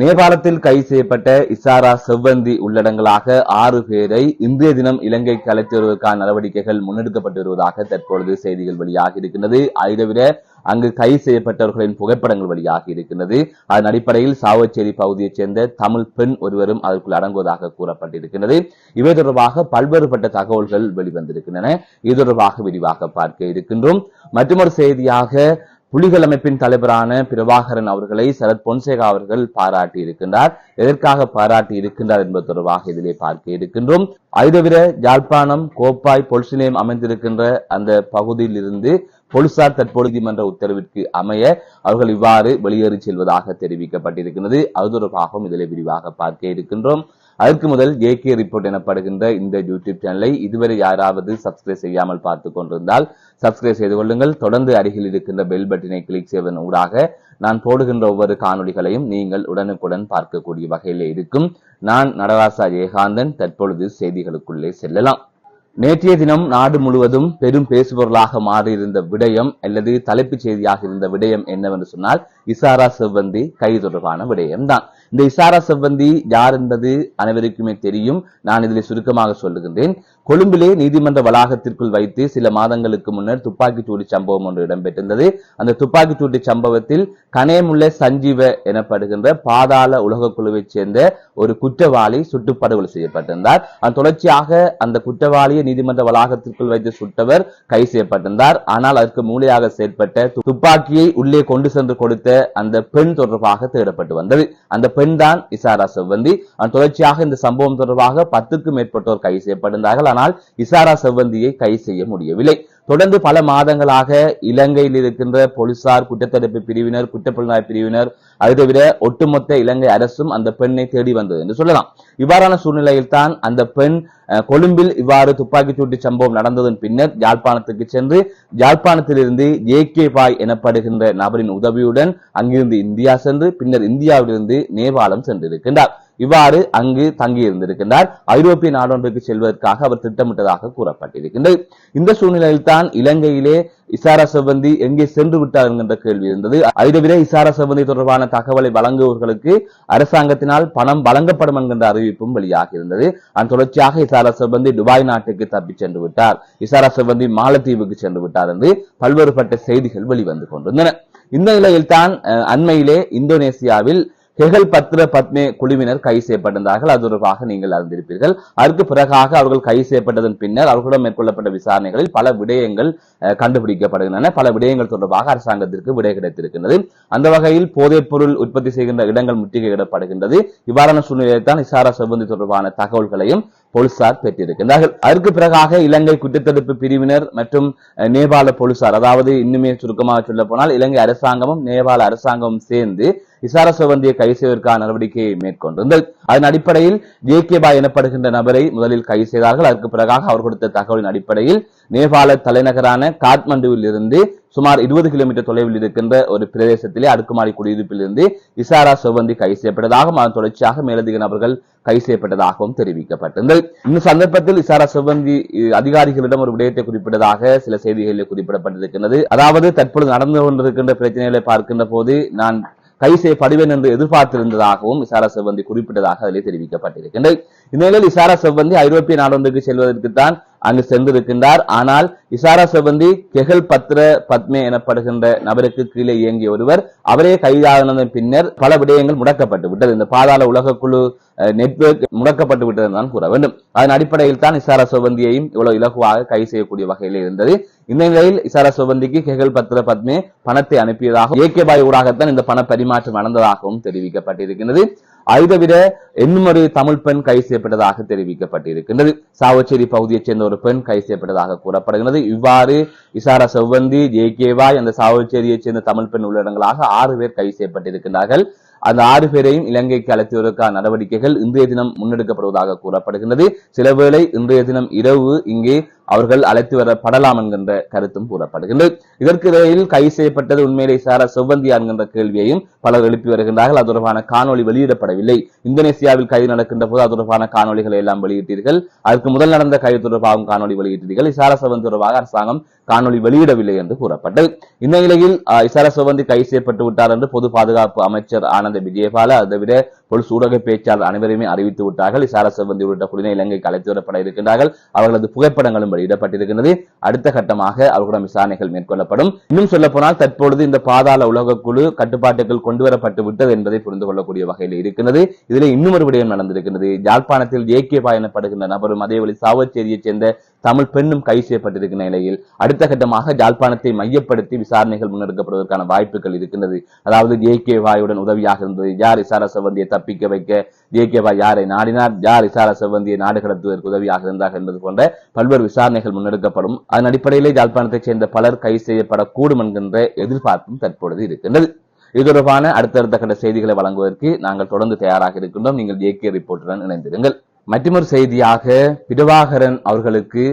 நேபாளத்தில் கைது செய்யப்பட்ட இசாரா செவ்வந்தி உள்ளடங்களாக ஆறு பேரை இந்திய தினம் இலங்கைக்கு அழைத்து வருவதற்கான நடவடிக்கைகள் முன்னெடுக்கப்பட்டு வருவதாக தற்பொழுது செய்திகள் வெளியாகி இருக்கின்றது. அதை தவிர அங்கு கைது செய்யப்பட்டவர்களின் புகைப்படங்கள் வெளியாகி இருக்கின்றது. அதன் அடிப்படையில் சாவச்சேரி பகுதியைச் சேர்ந்த தமிழ் பெண் ஒருவரும் அதற்குள் அடங்குவதாக கூறப்பட்டிருக்கின்றது. இவை தொடர்பாக பல்வேறுபட்ட தகவல்கள் வெளிவந்திருக்கின்றன. இது தொடர்பாக விரிவாக பார்க்க இருக்கின்றோம். மற்றொரு செய்தியாக புலிகள் அமைப்பின் தலைவரான பிரபாகரன் அவர்களை சரத் பொன்சேகா அவர்கள் பாராட்டி இருக்கின்றார். எதற்காக பாராட்டி இருக்கின்றார் என்பது தொடர்பாக இதிலே பார்க்க இருக்கின்றோம். அதுதவிர தவிர கோப்பாய் பொல்சிலேம் அமைந்திருக்கின்ற அந்த பகுதியில் இருந்து போலீசார் தற்போது நீதிமன்ற உத்தரவிற்கு அமைய அவர்கள் இவ்வாறு வெளியேறி செல்வதாக தெரிவிக்கப்பட்டிருக்கிறது அது தொடர்பாகவும் இதில் விரிவாக பார்க்க இருக்கின்றோம். அதற்கு முதல் ஜேகே ரிப்போர்ட் எனப்படுகின்ற இந்த யூடியூப் சேனலை இதுவரை யாராவது சப்ஸ்கிரைப் செய்யாமல் பார்த்து கொண்டிருந்தால் சப்ஸ்கிரைப் செய்து கொள்ளுங்கள். தொடர்ந்து அருகில் இருக்கின்ற பெல் பட்டினை கிளிக் செய்வதன் ஊடாக நான் போடுகின்ற ஒவ்வொரு காணொளிகளையும் நீங்கள் உடனுக்குடன் பார்க்கக்கூடிய வகையில் இருக்கும். நான் நடராசா ஜெயகாந்தன் தற்பொழுது செய்திகளுக்குள்ளே செல்லலாம். நேற்றைய தினம் நாடு முழுவதும் பெரும் பேசுபொருளாக மாறியிருந்த விடயம் அல்லது தலைப்புச் செய்தியாக இருந்த விடயம் என்னவென்று சொன்னால் இசாரா செவ்வந்தி கைது தொடர்பான விடயம்தான். இந்த இசாரா செவ்வந்தி யார் என்பது அனைவருக்குமே தெரியும். நான் இதில் சுருக்கமாக சொல்லுகின்றேன். கொழும்பிலே நீதிமன்ற வளாகத்திற்குள் வைத்து சில மாதங்களுக்கு முன்னர் துப்பாக்கிச்சூடு சம்பவம் ஒன்று இடம்பெற்றிருந்தது. அந்த துப்பாக்கிச்சூட்டு சம்பவத்தில் கனேமுள்ள சஞ்சீவ எனப்படுகின்ற பாதாள உலக குழுவைச் சேர்ந்த ஒரு குற்றவாளி சுட்டு படுகொலை செய்யப்பட்டிருந்தார். அதன் தொடர்ச்சியாக அந்த குற்றவாளியை நீதிமன்ற வளாகத்திற்குள் வைத்து சுட்டவர் கைது செய்யப்பட்டிருந்தார். ஆனால் அதற்கு மூளையாக செயற்பட்ட துப்பாக்கியை உள்ளே கொண்டு சென்று கொடுத்த அந்த பெண் தொடர்பாக தேடப்பட்டு வந்தது. அந்த பெண் தான் இசாரா செவ்வந்தி. தொடர்ச்சியாக இந்த சம்பவம் தொடர்பாக பத்துக்கும் மேற்பட்டோர் கைது செய்யப்பட்டிருந்தார்கள் ஆனால் இசாரா செவ்வந்தியை கைது செய்ய முடியவில்லை. தொடர்ந்து பல மாதங்களாக இலங்கையில் இருக்கின்ற போலீசார் குற்றத்தடுப்பு பிரிவினர் குற்றப்புலனாய் பிரிவினர் அது தவிர ஒட்டுமொத்த இலங்கை அரசும் அந்த பெண்ணை தேடி வந்தது என்று சொல்லலாம். இவ்வாறான சூழ்நிலையில் தான் அந்த பெண் கொழும்பில் இவ்வாறு துப்பாக்கி சூட்டு சம்பவம் நடந்ததன் பின்னர் யாழ்ப்பாணத்துக்கு சென்று யாழ்ப்பாணத்திலிருந்து ஏ கே பாய் எனப்படுகின்ற நபரின் உதவியுடன் அங்கிருந்து இந்தியா சென்று பின்னர் இந்தியாவிலிருந்து நேபாளம் சென்றிருக்கின்றார். இவ்வாறு அங்கு தங்கியிருந்திருக்கின்றார் ஐரோப்பிய நாடொன்றுக்கு செல்வதற்காக அவர் திட்டமிட்டதாக கூறப்பட்டிருக்கின்றது. இந்த சூழ்நிலையில் தான் இலங்கையிலே இசாரா செவ்வந்தி எங்கே சென்று விட்டார் என்கின்ற கேள்வி இருந்தது. அதை இசாரா செவ்வந்தி தொடர்பான தகவலை வழங்குபவர்களுக்கு அரசாங்கத்தினால் பணம் வழங்கப்படும் என்கின்ற அறிவிப்பும் வெளியாக இருந்தது. அதன் தொடர்ச்சியாக இசாரா செவ்வந்தி துபாய் நாட்டுக்கு தப்பிச் சென்று விட்டார். இசாரா செவ்வந்தி மாலத்தீவுக்கு சென்று விட்டார் என்று பல்வேறுபட்ட செய்திகள் வெளிவந்து கொண்டிருந்தன. இந்த நிலையில் தான் அண்மையிலே இந்தோனேசியாவில் ஹெகல் பத்ர பத்மே குழுவினர் கைது செய்யப்பட்டிருந்தார்கள். அது தொடர்பாக நீங்கள் அறிந்திருப்பீர்கள். அதற்கு பிறகாக அவர்கள் கைது செய்யப்பட்டதன் பின்னர் அவர்களிடம் மேற்கொள்ளப்பட்ட விசாரணைகளில் பல விடயங்கள் கண்டுபிடிக்கப்படுகின்றன. பல விடயங்கள் தொடர்பாக அரசாங்கத்திற்கு விடை கிடைத்திருக்கின்றது. அந்த வகையில் போதைப் பொருள் உற்பத்தி செய்கின்ற இடங்கள் முற்றுகையிடப்படுகின்றது. இவ்வாறான சூழ்நிலையில் தான் இசாரா செவ்வந்தி தொடர்பான தகவல்களையும் போலீசார் பெற்றிருக்கின்றார்கள். அதற்கு பிறகாக இலங்கை குற்றத்தடுப்பு பிரிவினர் மற்றும் நேபாள போலீசார் அதாவது இன்னுமே சுருக்கமாக சொல்ல போனால் இலங்கை அரசாங்கமும் நேபாள அரசாங்கமும் சேர்ந்து விசார செவந்தியை கைது செய்வதற்கான நடவடிக்கையை மேற்கொண்டிருந்தது அதன் அடிப்படையில் ஜே கே பாய் எனப்படுகின்ற நபரை முதலில் கைது செய்தார்கள். அதற்கு பிறகாக அவர் கொடுத்த தகவலின் அடிப்படையில் நேபாள தலைநகரான காத்மண்டுவில் இருந்து சுமார் இருபது கிலோமீட்டர் தொலைவில் இருக்கின்ற ஒரு பிரதேசத்திலே அடுக்குமாடி குடியிருப்பில் இருந்து இசாரா செவந்தி கைது செய்யப்பட்டதாகவும் அதன் தொடர்ச்சியாக மேலதிக நபர்கள் கைது செய்யப்பட்டதாகவும் தெரிவிக்கப்பட்டிருந்தது இந்த சந்தர்ப்பத்தில் இசாரா செவந்தி அதிகாரிகளிடம் ஒரு விடயத்தை குறிப்பிட்டதாக சில செய்திகளில் குறிப்பிடப்பட்டிருக்கின்றது. அதாவது தற்பொழுது நடந்து கொண்டிருக்கின்ற பிரச்சனைகளை பார்க்கின்ற போது நான் கைது செய்யப்படுவேன் என்று எதிர்பார்த்திருந்ததாகவும் இசாரா செவ்வந்தி குறிப்பிட்டதாக அதிலே தெரிவிக்கப்பட்டிருக்கின்றது. இந்நிலையில் இசாரா செவ்வந்தி ஐரோப்பிய நாடொன்றுக்கு செல்வதற்கு தான் அங்கு சென்றிருக்கின்றார். ஆனால் இசாரா செவ்வந்தி கெகல் பத்ர பத்மே எனப்படுகின்ற நபருக்கு கீழே இயங்கிய ஒருவர் அவரே கைதானதன் பின்னர் பல விடயங்கள் முடக்கப்பட்டு விட்டது. இந்த பாதாள உலகக்குழு நெட்வொர்க் முடக்கப்பட்டு விட்டது தான் கூற வேண்டும். அதன் அடிப்படையில் தான் இசாரா செவ்வந்தியையும் இவ்வளவு இலகுவாக கை செய்யக்கூடிய வகையில் இருந்தது. இந்த நிலையில் இசாரா செவ்வந்திக்கு கெகல் பத்ர பத்மே பணத்தை அனுப்பியதாக ஏகே பாய் ஊடாகத்தான் இந்த பண பரிமாற்றம் நடந்ததாகவும் தெரிவிக்கப்பட்டிருக்கிறது அதை விட இன்னும் ஒரு தமிழ் பெண் கைது செய்யப்பட்டதாக தெரிவிக்கப்பட்டிருக்கின்றது. சாவச்சேரி பகுதியைச் சேர்ந்த ஒரு பெண் கைது செய்யப்பட்டதாக கூறப்படுகிறது இவ்வாறு இசாரா செவ்வந்தி ஜே கேவாய் அந்த சாவச்சேரியைச் சேர்ந்த தமிழ் பெண் உள்ளடங்களாக ஆறு பேர் கைது செய்யப்பட்டிருக்கிறார்கள் அந்த ஆறு பேரையும் இலங்கைக்கு அழைத்துவதற்கான நடவடிக்கைகள் இன்றைய தினம் முன்னெடுக்கப்படுவதாக கூறப்படுகின்றது. சிலவேளை இன்றைய தினம் இரவு இங்கே அவர்கள் அழைத்து வரப்படலாம் என்கின்ற கருத்தும் கூறப்படுகின்றது. இதற்கு இடையில் கைது செய்யப்பட்டது உண்மையிலே சார செவ்வந்தியா என்கின்ற கேள்வியையும் பலர் எழுப்பி வருகின்றார்கள். அது தொடர்பான காணொலி வெளியிடப்படவில்லை. இந்தோனேசியாவில் கைது நடக்கின்ற போது அது தொடர்பான காணொளிகளை எல்லாம் வெளியிட்டீர்கள். அதற்கு முதல் நடந்த கைது தொடர்பாகவும் காணொளி வெளியிட்டீர்கள். இசார செவ்வந்தி தொடர்பாக அரசாங்கம் காணொளி வெளியிடவில்லை என்று கூறப்பட்டது. இந்த நிலையில் இசார செவந்தி கைது செய்யப்பட்டு விட்டார் என்று பொது பாதுகாப்பு அமைச்சர் ஆனந்த விஜயபால அதை விட பொலிஸ் ஊடக பேச்சாளர் அனைவருமே அறிவித்து விட்டார்கள். இசார செவ்வந்தி உள்ளிட்ட குடிநீர் இலங்கைக்கு அழைத்து வரப்பட இருக்கின்றார்கள். அவர்களது புகைப்படங்களும் வெளியிடப்பட்டிருக்கிறது அடுத்த கட்டமாக அவர்களிடம் விசாரணைகள் மேற்கொள்ளப்படும். இன்னும் சொல்ல போனால் தற்பொழுது இந்த பாதாள உலகக்குழு கட்டுப்பாட்டுக்குள் கொண்டுவரப்பட்டு விட்டது என்பதை புரிந்து கொள்ளக்கூடிய வகையில் இருக்கிறது இதில் இன்னும் ஒரு விடயம் நடந்திருக்கிறது யாழ்ப்பாணத்தில் ஏகே பயணப்படுகின்ற நபரும் அதேவழி சாவச்சேரியைச் சேர்ந்த தமிழ் பெண்ணும் கைது செய்யப்பட்டிருக்கின்ற நிலையில் அடுத்த கட்டமாக ஜாழ்ப்பாணத்தை மையப்படுத்தி விசாரணைகள் முன்னெடுக்கப்படுவதற்கான வாய்ப்புகள் இருக்கின்றது. அதாவது ஜேகே வாயுடன் உதவியாக இருந்தது யார்? இசார செவ்வந்தியை தப்பிக்க வைக்க ஜேகே யாரை நாடினார்? யார் இசாரா செவ்வந்தியை நாடு கடத்துவதற்கு உதவியாக இருந்தார் என்பது போன்ற பல்வேறு விசாரணைகள் முன்னெடுக்கப்படும். அதன் அடிப்படையிலே யாழ்ப்பாணத்தைச் சேர்ந்த பலர் கைது செய்யப்படக்கூடும் என்கின்ற எதிர்பார்ப்பும் தற்பொழுது இருக்கின்றது. இது தொடர்பான அடுத்தடுத்த கட்ட செய்திகளை வழங்குவதற்கு நாங்கள் தொடர்ந்து தயாராக இருக்கின்றோம். நீங்கள் ஏகே ரிப்போர்ட்டுடன் இணைந்திருங்கள். மற்றொரு செய்தியாக பிரபாகரன் அவர்களுக்கு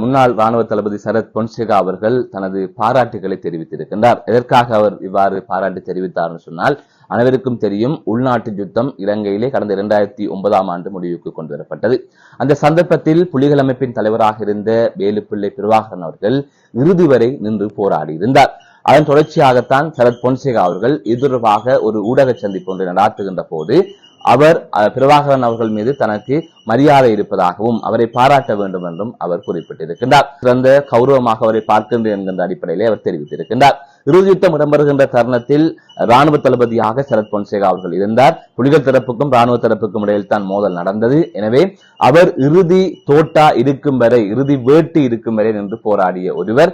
முன்னாள் ராணுவ தளபதி சரத் பொன்சேகா அவர்கள் தனது பாராட்டுகளை தெரிவித்திருக்கின்றார். எதற்காக அவர் இவ்வாறு பாராட்டு தெரிவித்தார் சொன்னால் அனைவருக்கும் தெரியும் உள்நாட்டு யுத்தம் இலங்கையிலே கடந்த இரண்டாயிரத்தி ஒன்பதாம் ஆண்டு முடிவுக்கு கொண்டு வரப்பட்டது. அந்த சந்தர்ப்பத்தில் புலிகள் அமைப்பின் தலைவராக இருந்த வேலுப்பிள்ளை பிரபாகரன் அவர்கள் இறுதி வரை நின்று போராடி இருந்தார் அதன் தொடர்ச்சியாகத்தான் சரத் பொன்சேகா அவர்கள் இது தொடர்பாக ஒரு ஊடக சந்திப்பு ஒன்றை நடாத்துகின்ற போது அவர் பிரபாகரன் அவர்கள் மீது தனக்கு மரியாதை இருப்பதாகவும் அவரை பாராட்ட வேண்டும் என்றும் அவர் குறிப்பிட்டிருக்கின்றார். சிறந்த கௌரவமாக அவரை பார்க்கின்றேன் என்கின்ற அடிப்படையிலே அவர் தெரிவித்திருக்கின்றார். இறுதி யுத்தம் இடம்பெறுகின்ற தருணத்தில் ராணுவ தளபதியாக சரத் பொன்சேகா அவர்கள் இருந்தார். புலிகள் தரப்புக்கும் ராணுவ தரப்புக்கும் இடையில் தான் மோதல் நடந்தது. எனவே அவர் இறுதி தோட்டா இருக்கும் வரை இறுதி வேட்டு இருக்கும் வரை நின்று போராடிய ஒருவர்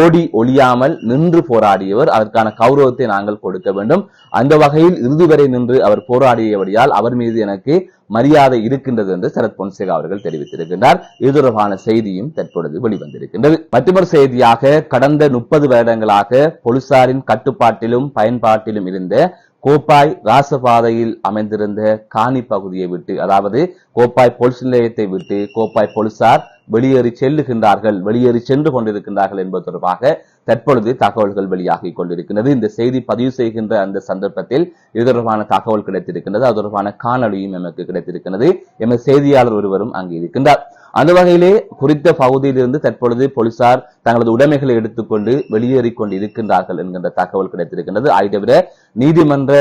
ஓடி ஒளியாமல் நின்று போராடியவர். அதற்கான கௌரவத்தை நாங்கள் கொடுக்க வேண்டும். அந்த வகையில் இறுதி வரை நின்று அவர் போராடியபடியால் அவர் மீது எனக்கு மரியாதை இருக்கின்றது என்று சரத் பொன்சேகா அவர்கள் தெரிவித்திருக்கின்றார். இது தொடர்பான செய்தியும் தற்பொழுது வெளிவந்திருக்கின்றது. மற்றொரு செய்தியாக கடந்த முப்பது வருடங்களாக போலீசாரின் கட்டுப்பாட்டிலும் பயன்பாட்டிலும் இருந்த கோப்பாய் ராசபாதையில் அமைந்திருந்த காணி பகுதியை விட்டு அதாவது கோப்பாய் போலீஸ் நிலையத்தை விட்டு கோப்பாய் போலீசார் வெளியேறி செல்லுகின்றார்கள் வெளியேறி சென்று கொண்டிருக்கின்றார்கள் என்பது தொடர்பாக தற்பொழுது தகவல்கள் வெளியாகிக் கொண்டிருக்கிறது இந்த செய்தி பதிவு செய்கின்ற அந்த சந்தர்ப்பத்தில் இது தொடர்பான தகவல் கிடைத்திருக்கின்றது. அது தொடர்பான காணொலியும் எமக்கு கிடைத்திருக்கிறது எமது செய்தியாளர் ஒருவரும் அங்கு இருக்கின்றார். அந்த வகையிலே குறித்த பகுதியிலிருந்து தற்பொழுது போலீசார் தங்களது உடைமைகளை எடுத்துக்கொண்டு வெளியேறி கொண்டு இருக்கின்றார்கள் என்கின்ற தகவல் கிடைத்திருக்கின்றது. அதை தவிர நீதிமன்ற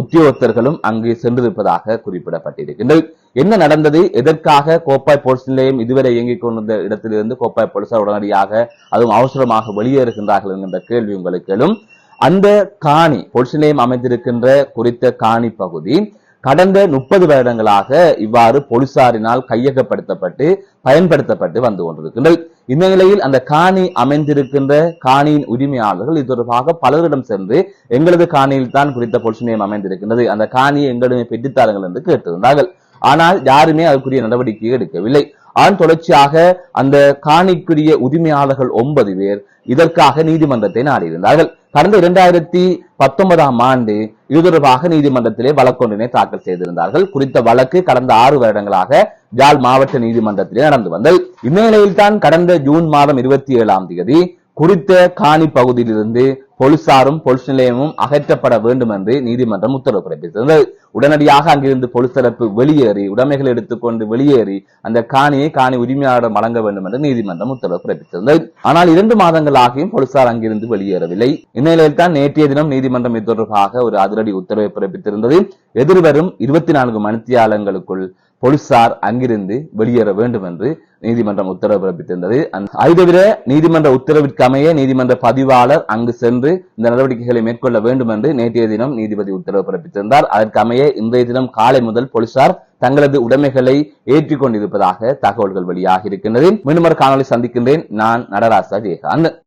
உத்தியோகத்தர்களும் அங்கு சென்றிருப்பதாக குறிப்பிடப்பட்டிருக்கின்றது. என்ன நடந்தது? எதற்காக கோப்பாய் போலீஸ் நிலையம் இதுவரை இயங்கிக் கொண்டிருந்த இடத்திலிருந்து கோப்பாய் போலீசார் உடனடியாக அதுவும் அவசரமாக வெளியேறுகின்றார்கள் என்கின்ற கேள்வி உங்களுக்கு எழும். அந்த காணி போலீஸ் நிலையம் அமைந்திருக்கின்ற குறித்த காணி பகுதி கடந்த முப்பது வருடங்களாக இவ்வாறு போலீசாரினால் கையகப்படுத்தப்பட்டு பயன்படுத்தப்பட்டு வந்து கொண்டிருக்கின்றது. இந்த நிலையில் அந்த காணி அமைந்திருக்கின்ற காணியின் உரிமையாளர்கள் இது தொடர்பாக பலரிடம் சென்று எங்களது காணியில் தான் குறித்த போலீஸ் நிலையம் அமைந்திருக்கின்றது. அந்த காணியை எங்களிடமே பெற்றுத்தாருங்கள் என்று கேட்டிருந்தார்கள். ஆனால் யாருமே அதற்குரிய நடவடிக்கை எடுக்கவில்லை. ஆண் தொடர்ச்சியாக அந்த காணிக்குரிய உரிமையாளர்கள் ஒன்பது பேர் இதற்காக நீதிமன்றத்தை நாடியிருந்தார்கள். கடந்த இரண்டாயிரத்தி பத்தொன்பதாம் ஆண்டு இது தொடர்பாக நீதிமன்றத்திலே வழக்கொன்றினை தாக்கல் செய்திருந்தார்கள். குறித்த வழக்கு கடந்த ஆறு வருடங்களாக ஜால் மாவட்ட நீதிமன்றத்திலே நடந்து வந்தது. இந்நிலையில்தான் கடந்த ஜூன் மாதம் இருபத்தி ஏழாம் தேதி குறித்த காணி பகுதியிலிருந்து போலீசாரும் போலீஸ் நிலையமும் அகற்றப்பட வேண்டும் என்று நீதிமன்றம் உத்தரவு பிறப்பித்திருந்தது உடனடியாக அங்கிருந்து போலீஸ் தரப்பு வெளியேறி உடைமைகள் எடுத்துக்கொண்டு வெளியேறி அந்த காணியை காணி உரிமையாளரிடம் வழங்க வேண்டும் என்று நீதிமன்றம் உத்தரவு பிறப்பித்திருந்தது ஆனால் இரண்டு மாதங்களாகியும் போலீசார் அங்கிருந்து வெளியேறவில்லை. இந்நிலையில் தான் நேற்றைய தினம் நீதிமன்றம் இது தொடர்பாக ஒரு அதிரடி உத்தரவை பிறப்பித்திருந்தது. எதிர்வரும் இருபத்தி நான்கு மணித்தியாலங்களுக்குள் போலீசார் அங்கிருந்து வெளியேற வேண்டும் என்று நீதிமன்றம் உத்தரவு பிறப்பித்திருந்தது. அந்த- நீதிமன்ற உத்தரவிற்கு அமைய நீதிமன்ற பதிவாளர் அங்கு சென்று இந்த நடவடிக்கைகளை மேற்கொள்ள வேண்டும் என்று நேற்றைய தினம் நீதிபதி உத்தரவு பிறப்பித்திருந்தார். அதற்கமைய இன்றைய தினம் காலை முதல் போலீசார் தங்களது உடைமைகளை ஏற்றிக் கொண்டிருப்பதாக தகவல்கள் வெளியாகி இருக்கின்றது. மீண்டும் ஒரு காணொலி சந்திக்கின்றேன். நான் நடராசா ஜெயகாந்தன்